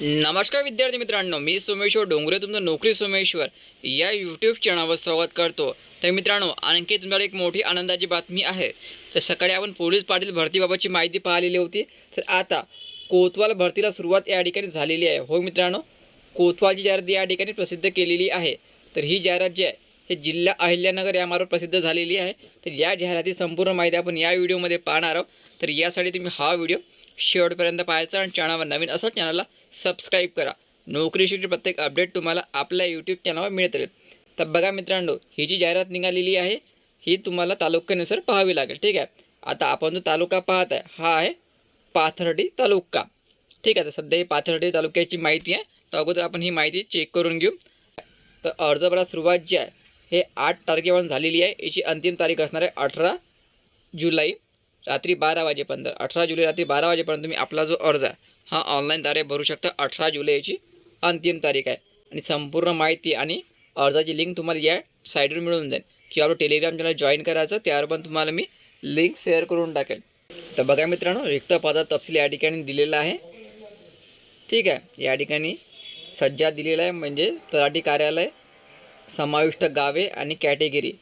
नमस्कार विद्यार्थी मित्रांनो मी सोमेश्वर डोंगरे तुमचं नोकरी सोमेश्वर. या यूट्यूब चॅनलवर स्वागत करतो. तर मित्रांनो आणखी तुमच्याकडे एक मोठी आनंदाची बातमी आहे. तर सकाळी आपण पोलीस पाटील भरतीबाबतची माहिती पाहिलेली होती. तर आता कोतवाल भरतीला सुरुवात या ठिकाणी झालेली आहे. हो मित्रांनो कोतवालची जाहिरात या ठिकाणी प्रसिद्ध केलेली आहे. तर ही जाहिरात जी आहे हे जिल्हा अहिल्यानगर यामार्फत प्रसिद्ध झालेली आहे. तर या जाहिराती संपूर्ण माहिती आपण या व्हिडिओमध्ये पाहणार आहोत. तर यासाठी तुम्ही हा व्हिडिओ शेवटपर्यंत पाहायचा आणि चॅनलवर नवीन असं चॅनलला सबस्क्राईब करा. नोकरीशी प्रत्येक अपडेट तुम्हाला आपल्या यूट्यूब चॅनलवर मिळत राहील. तर बघा मित्रांनो ही जी जाहिरात निघालेली आहे ही तुम्हाला तालुक्यानुसार पाहावी लागेल ठीक आहे? आता आपण जो तालुका पाहत आहे हा आहे पाथर्डी तालुका. ठीक आहे तर सध्या ही पाथर्डी तालुक्याची माहिती आहे. तर अगोदर आपण ही माहिती चेक करून घेऊ. तर अर्ज सुरुवात जी आहे हे आठ तारखेपासून झालेली आहे. याची अंतिम तारीख असणार आहे अठरा जुलै. रात्री बारा वाजेपर्यंत अठरा जुलै रात्री बारा वाजेपर्यंत तुम्ही आपला जो अर्ज आहे हा ऑनलाईनद्वारे भरू शकता. अठरा जुलै याची अंतिम तारीख आहे. आणि संपूर्ण माहिती आणि अर्जाची लिंक तुम्हाला या साईडवर मिळून जाईल. किंवा आपलं टेलिग्राम चॅनल जॉईन करायचं त्यावर पण तुम्हाला मी लिंक शेअर करून टाकेल. तर बघा मित्रांनो रिक्त पदा तपशील या ठिकाणी दिलेला आहे. ठीक आहे. या ठिकाणी सज्जा दिलेला आहे म्हणजे तलाठी कार्यालय समाविष्ट गावे आणि कॅटेगरी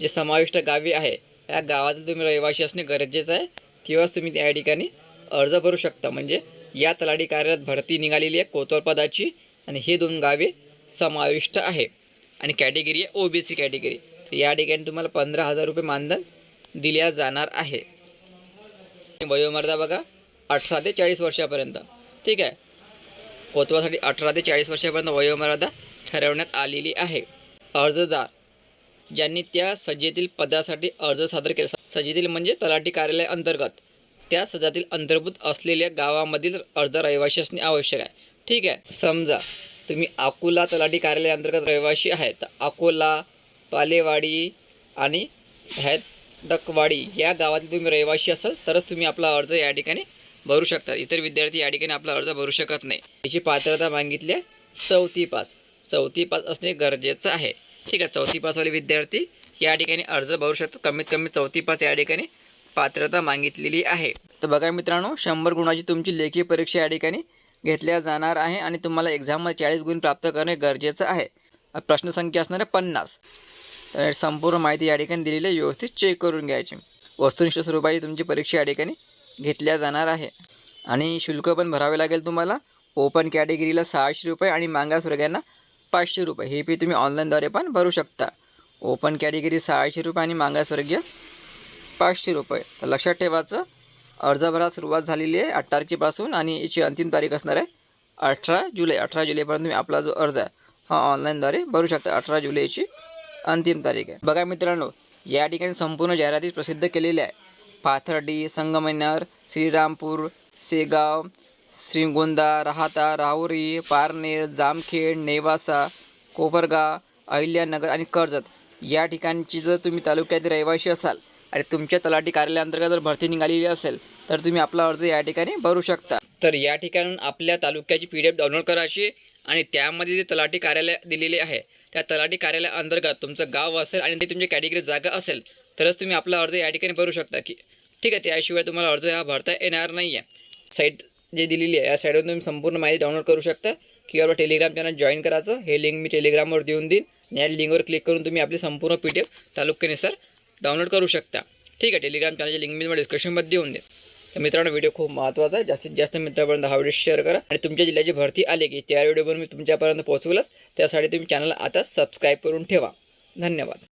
जे समाविष्ट गावे आहे या गावातील तुम्ही रहिवासी असणे गरजेचं आहे. तेव्हाच तुम्ही त्या ठिकाणी अर्ज भरू शकता. म्हणजे या तलाठी कार्यालयात भरती निघालेली आहे कोतवाल पदाची आणि हे दोन गावे समाविष्ट आहे. आणि कॅटेगरी आहे ओ बी सी कॅटेगरी. तर या ठिकाणी तुम्हाला पंधरा हजार रुपये मानधन दिल्या जाणार आहे. वयोमर्यादा बघा अठरा ते चाळीस वर्षापर्यंत. ठीक आहे? कोतवासाठी अठरा ते चाळीस वर्षापर्यंत वयोमर्यादा ठरवण्यात आलेली आहे. अर्जदार ज्यांनी त्या सजेतील पदासाठी अर्ज सादर केला. सजेतील म्हणजे तलाठी कार्यालय अंतर्गत. त्या सजातील अंतर्भूत असलेल्या गावामधील अर्ज रहिवाशी असणे आवश्यक आहे. ठीक आहे. समजा तुम्ही अकोला तलाठी कार्यालय अंतर्गत रहिवाशी आहे तर अकोला पालेवाडी आणि हैदकवाडी या गावातील तुम्ही रहिवाशी असाल तरच तुम्ही आपला अर्ज या ठिकाणी भरू शकता. इतर विद्यार्थी या ठिकाणी आपला अर्ज भरू शकत नाही. याची पात्रता मागितली आहे चौथी पास. चौथी पास असणे गरजेचं आहे. ठीक आहे चौथी पासवाले विद्यार्थी या ठिकाणी अर्ज भरू शकतात. कमीत कमी चौथी पास या ठिकाणी पात्रता मागितलेली आहे. तर बघा मित्रांनो शंभर गुणाची तुमची लेखी परीक्षा या ठिकाणी घेतल्या जाणार आहे आणि तुम्हाला एक्झाममध्ये चाळीस गुण प्राप्त करणे गरजेचं आहे. प्रश्नसंख्या असणार आहे पन्नास. तर संपूर्ण माहिती या ठिकाणी दिलेली आहे. व्यवस्थित चेक करून घ्यायची. वस्तुनिष्ठ स्वरूपाची तुमची परीक्षा या ठिकाणी घेतल्या जाणार आहे. आणि शुल्क पण भरावे लागेल तुम्हाला. ओपन कॅटेगरीला सहाशे रुपये आणि मागासवर्गीयांना पाचशे रुपये. हे फी तुम्ही ऑनलाईनद्वारे पण भरू शकता. ओपन कॅटेगरी सहाशे रुपये आणि मागासवर्गीय पाचशे रुपये. तर लक्षात ठेवायचं अर्ज भरायला सुरुवात झालेली आहे आठ तारखेपासून आणि याची अंतिम तारीख असणार आहे अठरा जुलै. अठरा जुलैपर्यंत तुम्ही आपला जो अर्ज आहे हा ऑनलाईनद्वारे भरू शकता. अठरा जुलैची अंतिम तारीख आहे. बघा मित्रांनो या ठिकाणी संपूर्ण जाहिराती प्रसिद्ध केलेल्या आहे पाथर्डी संगमनेर श्रीरामपूर सेगाव श्रीगोंदा राहाता राहुरी पारनेर जामखेड नेवासा कोपरगा अहिल्यानगर आणि कर्जत या ठिकाणची जर तुम्ही तालुक्यात रहिवासी असाल आणि तुमच्या तलाठी कार्यालयाअंतर्गत जर भरती निघालेली असेल तर तुम्ही आपला अर्ज या ठिकाणी भरू शकता. तर या ठिकाणून आपल्या तालुक्याची पी डी एफ डाउनलोड करायची आणि त्यामध्ये जे तलाठी कार्यालय दिलेले आहे त्या तलाठी कार्यालयाअंतर्गत तुमचं गाव असेल आणि ते तुमची कॅटेगरी जागा असेल तरच तुम्ही आपला अर्ज या ठिकाणी भरू शकता की ठीक आहे त्याशिवाय तुम्हाला अर्ज हा भरता येणार नाही आहे साईट जे दिलेली आहे या साईडवर तुम्ही संपूर्ण माहिती डाउनलोड करू शकता. किंवा आपलं टेलिग्राम चॅनल जॉईन करायचं. हे लिंक मी टेलिग्रामवर देऊन देईन. आणि या लिंकवर क्लिक करून तुम्ही आपली संपूर्ण पी डी एफ तालुक्यानुसार डाउनलोड करू शकता. ठीक आहे टेलिग्राम चॅनलची लिंक मी तुम्हाला डिस्क्रिप्शनमध्ये देऊन देईन. तर मित्रांनो व्हिडिओ खूप महत्त्वाचा आहे. जास्तीत जास्त मित्रांपर्यंत हा व्हिडिओ शेअर करा. आणि तुमच्या जिल्ह्याची भरती आली की त्या व्हिडिओवर मी तुमच्यापर्यंत पोहोचवलंच. त्यासाठी तुम्ही चॅनलला आता सबस्क्राईब करून ठेवा. धन्यवाद.